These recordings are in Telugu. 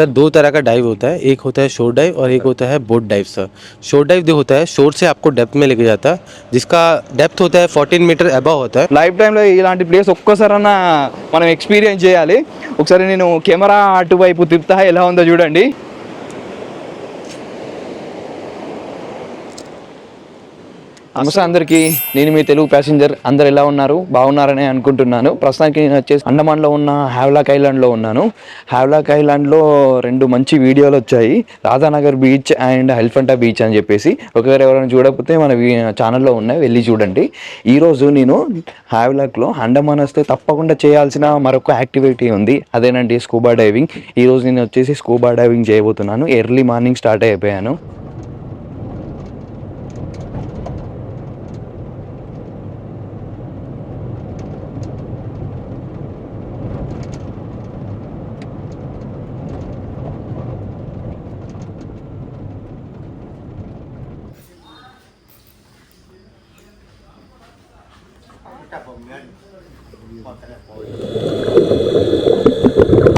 सर दो तरह का डाइव होता है एक होता है शोर डाइव और एक होता है boat dive sir shore dive जो होता है शोर से आपको डेप्थ में लेके जाता है जिसका डेप्थ होता है 14 मीटर अबव होता है లైఫ్ టైంలో ఇలాంటి ప్లేస్ ఒక్కసారన్నా మనం ఎక్స్పీరియన్స్ చేయాలి ఒకసారి నేను కెమెరా అటువైపు తిప్పుతా ఎలా ఉందో చూడండి నమస్తే అందరికీ. నేను మీ తెలుగు ప్యాసింజర్ అందరు ఎలా ఉన్నారు? బాగున్నారని అనుకుంటున్నాను. ప్రస్తుతానికి నేను వచ్చేసి అండమాన్లో ఉన్న హ్యావ్లాక్ ఐలాండ్లో ఉన్నాను. హ్యావ్లాక్ ఐలాండ్లో రెండు మంచి వీడియోలు వచ్చాయి. Radhanagar beach and Elephanta beach అని చెప్పేసి. ఒకవేళ ఎవరైనా చూడకపోతే మన ఛానల్లో ఉన్నాయి. వెళ్ళి చూడండి. ఈరోజు నేను హ్యావ్లాక్లో అండమాన్ వస్తే తప్పకుండా చేయాల్సిన మరొక యాక్టివిటీ ఉంది. అదేనండి స్కూబా డైవింగ్. ఈరోజు నేను వచ్చేసి స్కూబా డైవింగ్ చేయబోతున్నాను. ఎర్లీ మార్నింగ్ స్టార్ట్ అయిపోయాను. จับผมเงินขอบแต่ละคน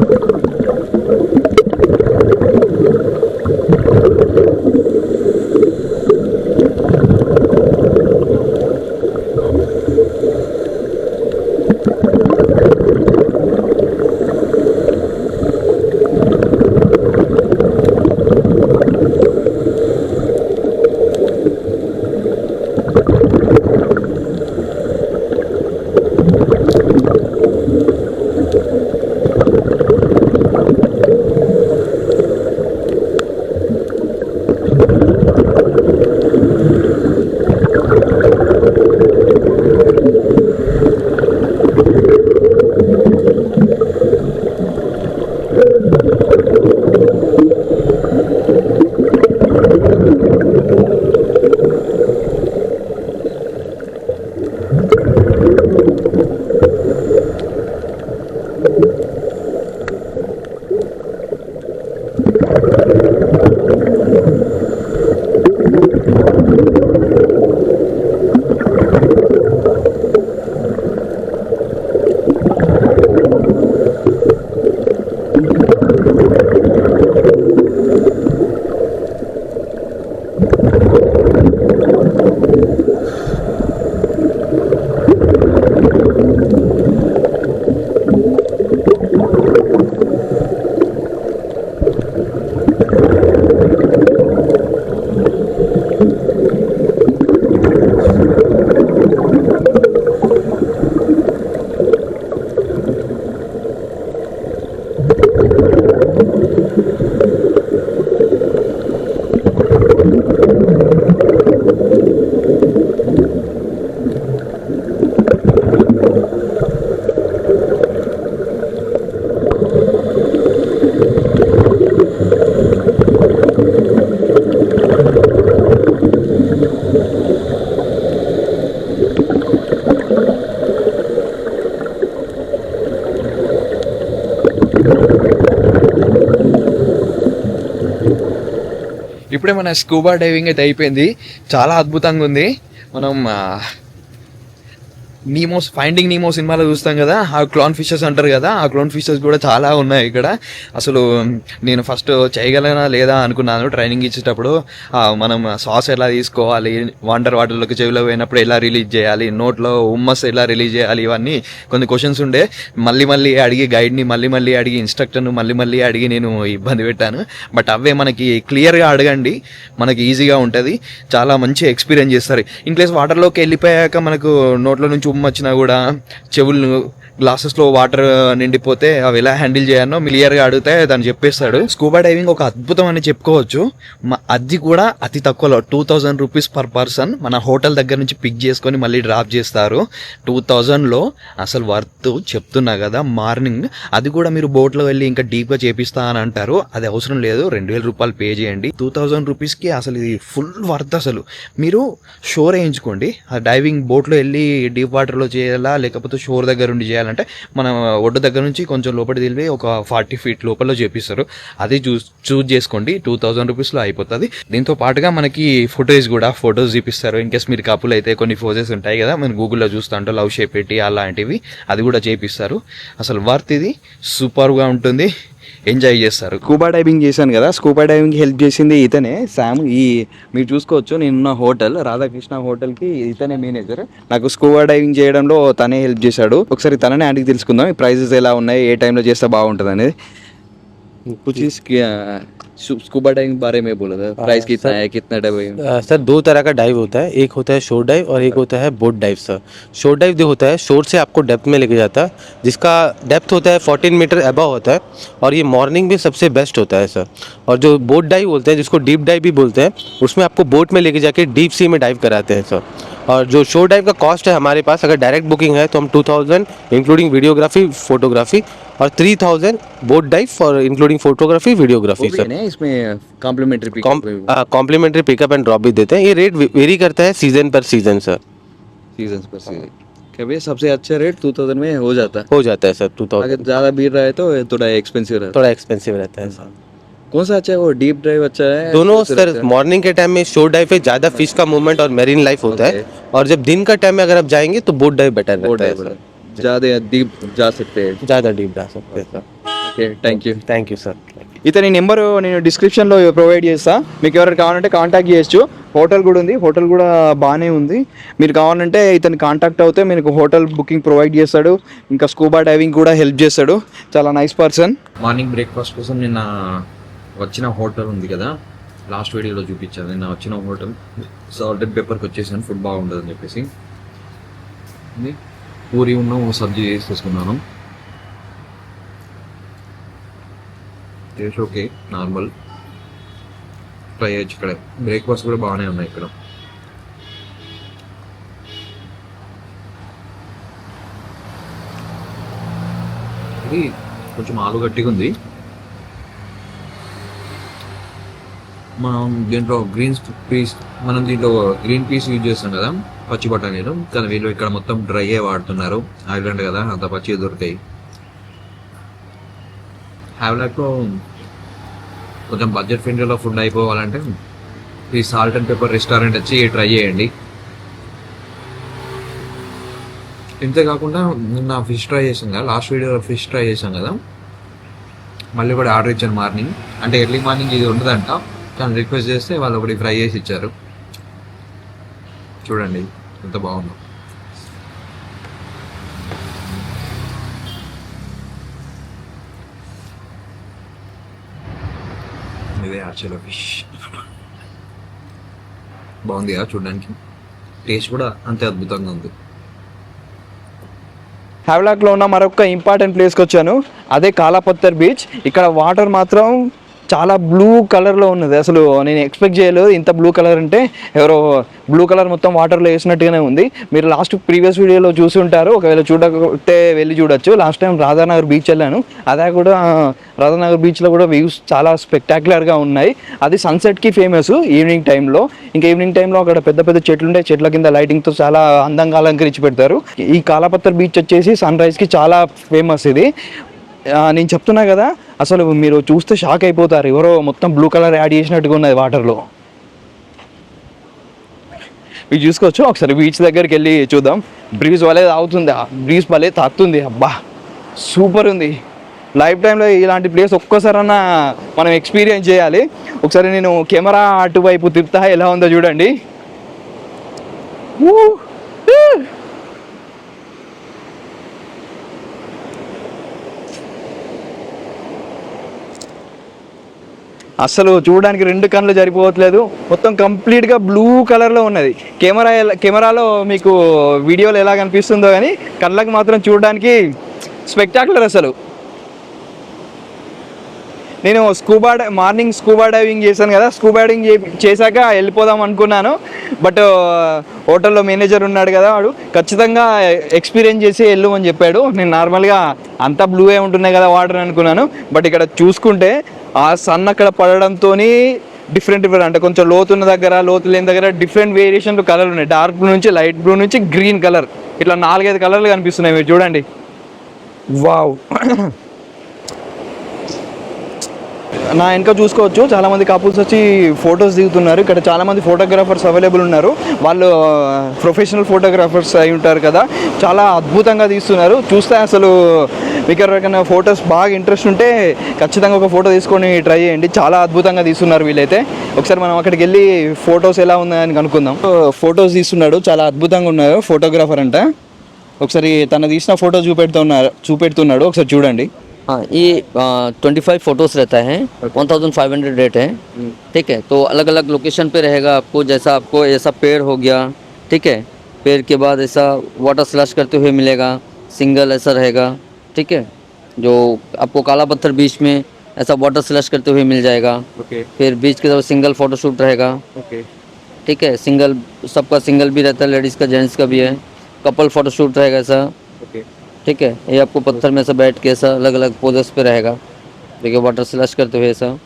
you. ఇప్పుడే మన స్కూబా డైవింగ్ అయితే అయిపోయింది. చాలా అద్భుతంగా ఉంది. మనం నీమోస్ ఫైండింగ్ నీమో సినిమాలో చూస్తాం కదా ఆ క్లోన్ ఫిషెస్ అంటారు కదా ఆ క్లోన్ ఫిషెస్ కూడా చాలా ఉన్నాయి ఇక్కడ. అసలు నేను ఫస్ట్ చేయగలనా లేదా అనుకున్నాను ట్రైనింగ్ ఇచ్చేటప్పుడు. మనం సాస్ ఎలా తీసుకోవాలి వండర్ వాటర్లోకి చెవిలో పోయినప్పుడు ఎలా రిలీజ్ చేయాలి నోట్లో ఉమ్మస్ ఎలా రిలీజ్ చేయాలి ఇవన్నీ కొన్ని క్వశ్చన్స్ ఉండే. మళ్ళీ మళ్ళీ అడిగి గైడ్ని మళ్ళీ మళ్ళీ అడిగి ఇన్స్ట్రక్టర్ను మళ్ళీ మళ్ళీ అడిగి నేను ఇబ్బంది పెట్టాను. బట్ అవే మనకి క్లియర్గా అడగండి మనకి ఈజీగా ఉంటుంది. చాలా మంచి ఎక్స్పీరియన్స్ చేస్తారు. ఇన్ కేస్ వాటర్లోకి వెళ్ళిపోయాక మనకు నోట్లో నుంచి ఉమ్మ వచ్చినా కూడా చెవులను గ్లాసెస్లో వాటర్ నిండిపోతే అవి ఎలా హ్యాండిల్ చేయాలో క్లియర్గా అడిగితే తను చెప్పేస్తాడు. స్కూబా డైవింగ్ ఒక అద్భుతం అని చెప్పుకోవచ్చు. అది కూడా అతి తక్కువలో two thousand rupees per person మన హోటల్ దగ్గర నుంచి పిక్ చేసుకొని మళ్ళీ డ్రాప్ చేస్తారు. టూ థౌజండ్లో అసలు వర్త్ చెప్తున్నా కదా మార్నింగ్. అది కూడా మీరు బోట్లో వెళ్ళి ఇంకా డీప్గా చేపిస్తా అని అంటారు. అది అవసరం లేదు రెండు వేల రూపాయలు పే చేయండి. టూ థౌజండ్ రూపీస్కి అసలు ఇది ఫుల్ వర్త్ అసలు. మీరు షోర్ వేయించుకోండి. ఆ డైవింగ్ బోట్లో వెళ్ళి డీప్ వాటర్లో చేయాలా లేకపోతే షోర్ దగ్గర ఉండి చేయాలంటే మనం ఒడ్డు దగ్గర నుంచి కొంచెం లోపలికి తెలివి ఒక ఫార్టీ ఫీట్ లోపల చేపిస్తారు. అది చూస్ చూజ్ చేసుకోండి. టూ థౌజండ్ రూపీస్లో అయిపోతుంది. దీంతో పాటుగా మనకి ఫొటోస్ కూడా ఫొటోస్ చూపిస్తారు ఇన్కేస్ మీరు కపుల్ అయితే కొన్ని ఫోజెస్ ఉంటాయి కదా మనం గూగుల్లో చూస్తూ ఉంటాం లవ్ షేప్ పెట్టి అలాంటివి అది కూడా చేపిస్తారు. అసలు వర్త్ ఇది. సూపర్గా ఉంటుంది. ఎంజాయ్ చేస్తారు. స్కూబా డైవింగ్ చేశాను కదా స్కూబా డైవింగ్ హెల్ప్ చేసింది ఇతనే శామ్ ఈ మీరు చూసుకోవచ్చు నేనున్న హోటల్ రాధాకృష్ణ హోటల్కి ఇతనే మేనేజర్. నాకు స్కూబా డైవింగ్ చేయడంలో తనే హెల్ప్ చేశాడు. ఒకసారి తననే ఆంటీకి తెలుసుకుందాం ఈ ప్రైజెస్ ఎలా ఉన్నాయి ఏ టైంలో చేస్తే బాగుంటుంది అనేది कुछ स्कूबा डाइविंग बारे में बोला था। प्राइस कितना है कितना डाइव सर दो तरह का डाइव होता है। एक होता है शोर डाइव और एक होता है boat dive sir. Shore dive जो होता है शोर से आपको डेप्थ में लेके जाता है जिसका डेप्थ होता है 14 मीटर अबव होता है और ये मॉर्निंग में सबसे बेस्ट होता है सर। और जो बोट डाइव बोलते हैं जिसको डीप डाइव भी बोलते हैं उसमें आपको बोट में लेके जाके डीप सी में डाइव कराते हैं सर। और जो शो डाइव का कॉस्ट है हमारे पास अगर डायरेक्ट बुकिंग है तो हम 2000 इंक्लूडिंग वीडियोग्राफी फोटोग्राफी और 3000 boat dive for including photography videography sir इसमें complimentary complimentary pickup and drop भी देते हैं। ये रेट वेरी करता है सीज़न पर सीज़न सर सीज़न पर सीज़न कभी सबसे अच्छा रेट टू थाउज़ेंड में हो जाता है? हो जाता है सर टू थाउज़ेंड अगर ज़्यादा भीड़ रहे तो थोड़ा एक्सपेंसिव रहता थोड़ा एक्सपेंसिव रहता है सर कौन सा अच्छा है वो डीप ड्राइव अच्छा है? दोनों सर अच्छा मॉर्निंग के टाइम में शोर डाइव पे ज़्यादा फ़िश का मूवमेंट और मेरीन लाइफ होता है। और जब दिन का टाइम में अगर आप जाएंगे तो बोट डाइव बेटर वो रहता है डाइव सर ज़्यादा डीप जा सकते हैं ज़्यादा डीप जा सकते हैं sir okay thank you thank you sir ఇతని నెంబర్ నేను డిస్క్రిప్షన్లో ప్రొవైడ్ చేస్తా మీకు ఎవరైనా కావాలంటే కాంటాక్ట్ చేయొచ్చు హోటల్ కూడా ఉంది హోటల్ కూడా బాగానే ఉంది మీరు కావాలంటే ఇతని కాంటాక్ట్ అవుతే మీకు హోటల్ బుకింగ్ ప్రొవైడ్ చేస్తాడు ఇంకా స్కూబా డైవింగ్ కూడా హెల్ప్ చేస్తాడు చాలా నైస్ పర్సన్ మార్నింగ్ బ్రేక్ఫాస్ట్ కోసం నిన్న వచ్చిన హోటల్ ఉంది కదా లాస్ట్ వీడియోలో చూపించాను నేను వచ్చిన హోటల్ సాల్టెడ్ పెప్పర్కి వచ్చేసాను ఫుడ్ బాగుంటుంది అని చెప్పేసి పూరి ఉన్న సబ్జీ చేసి తీసుకున్నాను టేస్ట్ ఓకే నార్మల్ ట్రై చేయొచ్చు ఇక్కడ. బ్రేక్ఫాస్ట్ కూడా బాగానే ఉన్నాయి ఇక్కడ. ఇది కొంచెం ఆలు గట్టిగా ఉంది. మనం దీంట్లో గ్రీన్ పీస్ మనం దీంట్లో గ్రీన్ పీస్ యూజ్ చేస్తాం కదా పచ్చి బఠానీలు. కానీ వీళ్ళు ఇక్కడ మొత్తం డ్రై వాడుతున్నారు. ఐలాండ్ కదా అంత పచ్చి దొరుకుతాయి. హ్యావ్లాక్లో కొంచెం బడ్జెట్ ఫ్రెండ్లీలో ఫుడ్ అయిపోవాలంటే ఈ సాల్ట్ అండ్ పెప్పర్ రెస్టారెంట్ వచ్చి ట్రై చేయండి. ఇంతే కాకుండా నిన్న ఫిష్ ట్రై చేసాం కదా లాస్ట్ వీడియోలో ఫిష్ ట్రై చేసాం కదా మళ్ళీ కూడా ఆర్డర్ ఇచ్చాను మార్నింగ్. అంటే ఎర్లీ మార్నింగ్ ఇది ఉండదంట. తను రిక్వెస్ట్ చేస్తే వాళ్ళు ఒకటి ఫ్రై చేసి ఇచ్చారు. చూడండి ఎంత బాగుందో. ఇదే యాక్చువల్ ఫిష్ బాగుంది కదా చూడడానికి. టేస్ట్ కూడా అంతే అద్భుతంగా ఉంది. హ్యావ్లాక్లో ఉన్న మరొక ఇంపార్టెంట్ ప్లేస్కి వచ్చాను. అదే కాలాపత్తర్ బీచ్ ఇక్కడ వాటర్ మాత్రం చాలా బ్లూ కలర్లో ఉన్నది. అసలు నేను ఎక్స్పెక్ట్ చేయలేదు ఇంత బ్లూ కలర్ అంటే ఎవరో బ్లూ కలర్ మొత్తం వాటర్లో వేసినట్టుగానే ఉంది. మీరు లాస్ట్ ప్రీవియస్ వీడియోలో చూసి ఉంటారు. ఒకవేళ చూడకపోతే వెళ్ళి చూడొచ్చు. లాస్ట్ టైం రాధానగర్ బీచ్ వెళ్ళాను. అదే కూడా రాధానగర్ బీచ్లో కూడా వ్యూస్ చాలా స్పెక్టాక్యులర్గా ఉన్నాయి. అది సన్సెట్కి ఫేమస్ ఈవినింగ్ టైంలో ఇంకా ఈవినింగ్ టైంలో అక్కడ పెద్ద పెద్ద చెట్లు ఉంటాయి. చెట్ల కింద లైటింగ్తో చాలా అందంగా అలంకరించి పెడతారు. ఈ కాలాపత్తర్ బీచ్ వచ్చేసి సన్ రైజ్కి చాలా ఫేమస్ ఇది. నేను చెప్తున్నా కదా అసలు మీరు చూస్తే షాక్ అయిపోతారు. ఎవరో మొత్తం బ్లూ కలర్ యాడ్ చేసినట్టుగా ఉన్నది వాటర్లో మీరు చూసుకోవచ్చు ఒకసారి బీచ్ దగ్గరికి వెళ్ళి చూద్దాం. బ్రీజ్ వలే తాగుతుంది? బ్రీజ్ వలే తాగుతుంది అబ్బా. సూపర్ ఉంది. లైఫ్ టైంలో ఇలాంటి ప్లేస్ ఒక్కసారన్నా మనం ఎక్స్పీరియన్స్ చేయాలి. ఒకసారి నేను కెమెరా అటువైపు తిప్పుతా ఎలా ఉందో చూడండి. అసలు చూడడానికి రెండు కళ్ళు సరిపోవట్లేదు. మొత్తం కంప్లీట్గా బ్లూ కలర్లో ఉన్నది. కెమెరా ఎలా- కెమెరాలో మీకు వీడియోలో ఎలా కనిపిస్తుందో కానీ కళ్ళకు మాత్రం చూడడానికి స్పెక్టాకులర్ అసలు నేను scuba dive- morning scuba diving చేశాను కదా స్కూబా డైవింగ్ చేశాక వెళ్ళిపోదాం అనుకున్నాను. బట్ హోటల్లో మేనేజర్ ఉన్నాడు కదా వాడు ఖచ్చితంగా ఎక్స్పీరియన్స్ చేసి వెళ్ళు అని చెప్పాడు. నేను నార్మల్గా అంతా బ్లూవే ఉంటున్నాయి కదా వాటర్ అనుకున్నాను. బట్ ఇక్కడ చూసుకుంటే ఆ సన్ అక్కడ పడడంతో డిఫరెంట్ డిఫరెంట్ అంటే కొంచెం లోతున్న దగ్గర లోతు లేని దగ్గర డిఫరెంట్ వేరియేషన్ కలర్ ఉన్నాయి. డార్క్ బ్లూ నుంచి లైట్ బ్లూ నుంచి గ్రీన్ కలర్ ఇట్లా నాలుగైదు కలర్లు కనిపిస్తున్నాయి మీరు చూడండి. వావ్. నా వెనక చూసుకోవచ్చు. చాలా మంది కపుల్స్ వచ్చి ఫొటోస్ దిగుతున్నారు. ఇక్కడ చాలా మంది ఫోటోగ్రాఫర్స్ అవైలబుల్ ఉన్నారు. వాళ్ళు ప్రొఫెషనల్ ఫోటోగ్రాఫర్స్ అయి ఉంటారు కదా. చాలా అద్భుతంగా తీస్తున్నారు. చూస్తే అసలు మీకు ఎవరికైనా ఫొటోస్ బాగా ఇంట్రెస్ట్ ఉంటే ఖచ్చితంగా ఒక ఫోటో తీసుకొని ట్రై చేయండి చాలా అద్భుతంగా తీస్తున్నారు వీళ్ళైతే ఒకసారి మనం అక్కడికి వెళ్ళి ఫొటోస్ ఎలా ఉన్నాయని కనుక్కుందాం ఫొటోస్ తీస్తున్నాడు చాలా అద్భుతంగా ఉన్నారు ఫోటోగ్రాఫర్ అంట ఒకసారి తన తీసిన ఫోటో చూపెడుతున్నారు చూపెడుతున్నాడు ఒకసారి చూడండి हाँ ये ट्वेंटी फाइव फोटोज रहता है one thousand five hundred rate है ठीक है तो अलग अलग लोकेशन पे रहेगा आपको जैसा आपको ऐसा पेड़ हो गया ठीक है पेड़ के बाद ऐसा वाटर स्लैश करते हुए मिलेगा सिंगल ऐसा रहेगा ठीक है? जो आपको काला पत्थर बीच में ऐसा वाटर स्लश करते हुए मिल जाएगा। ओके फिर बीच की तरफ़ सिंगल फोटोशूट रहेगा। ओके ठीक है? सिंगल सबका सिंगल भी रहता है लेडीज़ का जेंट्स का भी है। कपल फोटोशूट रहेगा ऐसा। ओके ठीक है? ये आपको पत्थर में ऐसा बैठ के ऐसा अलग अलग पोजेस पे रहेगा। देखिए वाटर स्लश करते हुए ऐसा।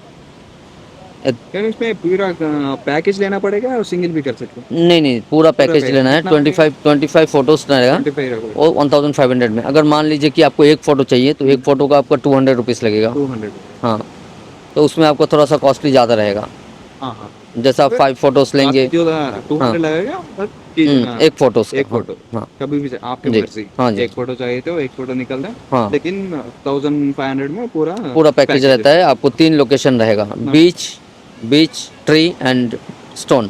इसमें पूरा पैकेज लेना पड़ेगा और सिंगल भी कर सकते हैं? नहीं नहीं पूरा पैकेज लेना है। Twenty five twenty five photos रहेगा। और वन थाउज़ेंड फाइव हंड्रेड में। अगर मान लीजिए कि आपको एक फ़ोटो चाहिए तो एक फ़ोटो का आपका टू हंड्रेड रुपीज़ लगेगा। 200 हाँ। तो उसमें आपको थोड़ा सा कॉस्टली ज़्यादा रहेगा। हाँ हाँ। जैसा आप फाइव फ़ोटोज़ लेंगे। जो 200 लगेगा बस कि- हम्म, हाँ, एक फ़ोटोज़ एक फ़ोटो हाँ कभी भी आपके मर्ज़ी। हाँ जी। एक फ़ोटो चाहिए तो एक फ़ोटो निकल दें हाँ। लेकिन थाउज़ेंड फाइव हंड्रेड में पूरा पूरा पैकेज रहता है। आपको तीन लोकेशन रहेगा। Beach beach tree and stone.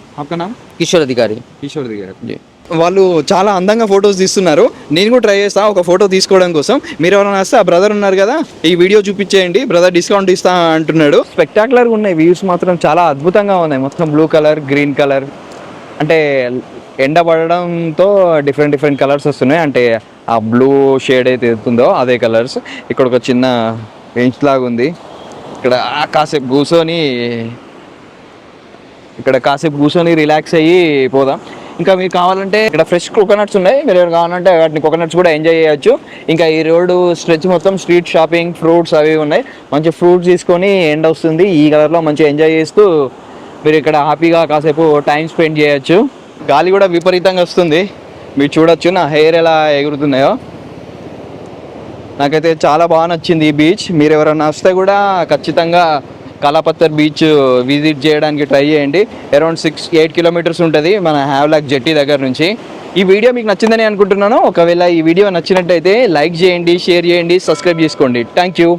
Kishore Adhikari Kishore Adhikari వాళ్ళు చాలా అందంగా ఫొటోస్ తీస్తున్నారు. నేను కూడా ట్రై చేస్తా ఒక ఫోటో తీసుకోవడం కోసం. మీరు ఎవరైనా వస్తే ఆ బ్రదర్ ఉన్నారు కదా ఈ వీడియో చూపించేయండి. బ్రదర్ డిస్కౌంట్ ఇస్తా అంటున్నాడు. స్పెక్టాకులర్గా ఉన్నాయి వ్యూస్ మాత్రం చాలా అద్భుతంగా ఉన్నాయి. మొత్తం బ్లూ కలర్ గ్రీన్ కలర్ అంటే ఎండ పడడంతో డిఫరెంట్ డిఫరెంట్ కలర్స్ వస్తున్నాయి. అంటే ఆ బ్లూ షేడ్ అయితే ఎత్తుందో అదే కలర్స్ ఇక్కడ ఒక చిన్న బెంచ్ లాగా ఉంది ఇక్కడ కాసేపు కూర్చొని ఇక్కడ కాసేపు కూర్చొని రిలాక్స్ అయ్యి పోదాం. ఇంకా మీకు కావాలంటే ఇక్కడ ఫ్రెష్ కోకోనట్స్ ఉన్నాయి. మీరు ఎవరు కావాలంటే వాటిని కోకోనట్స్ కూడా ఎంజాయ్ చేయొచ్చు. ఇంకా ఈ రోడ్డు స్ట్రెచ్ మొత్తం స్ట్రీట్ షాపింగ్ ఫ్రూట్స్ అవి ఉన్నాయి. మంచి ఫ్రూట్స్ తీసుకొని ఎండ్ వస్తుంది. ఈ కలర్లో మంచిగా ఎంజాయ్ చేస్తూ మీరు ఇక్కడ హ్యాపీగా కాసేపు టైం స్పెండ్ చేయొచ్చు. గాలి కూడా విపరీతంగా వస్తుంది. మీరు చూడొచ్చు నా హెయిర్ ఎలా ఎగురుతున్నాయో. నాకైతే చాలా బాగా నచ్చింది ఈ బీచ్ మీరు ఎవరైనా వస్తే కూడా ఖచ్చితంగా కలాపత్తర్ బీచ్ విజిట్ చేయడానికి ట్రై చేయండి. అరౌండ్ సిక్స్ ఎయిట్ కిలోమీటర్స్ ఉంటుంది మన హ్యావ్లాక్ జెట్టి దగ్గర నుంచి. ఈ వీడియో మీకు నచ్చిందని అనుకుంటున్నాను. ఒకవేళ ఈ వీడియో నచ్చినట్టయితే లైక్ చేయండి షేర్ చేయండి సబ్స్క్రైబ్ చేసుకోండి. Thank you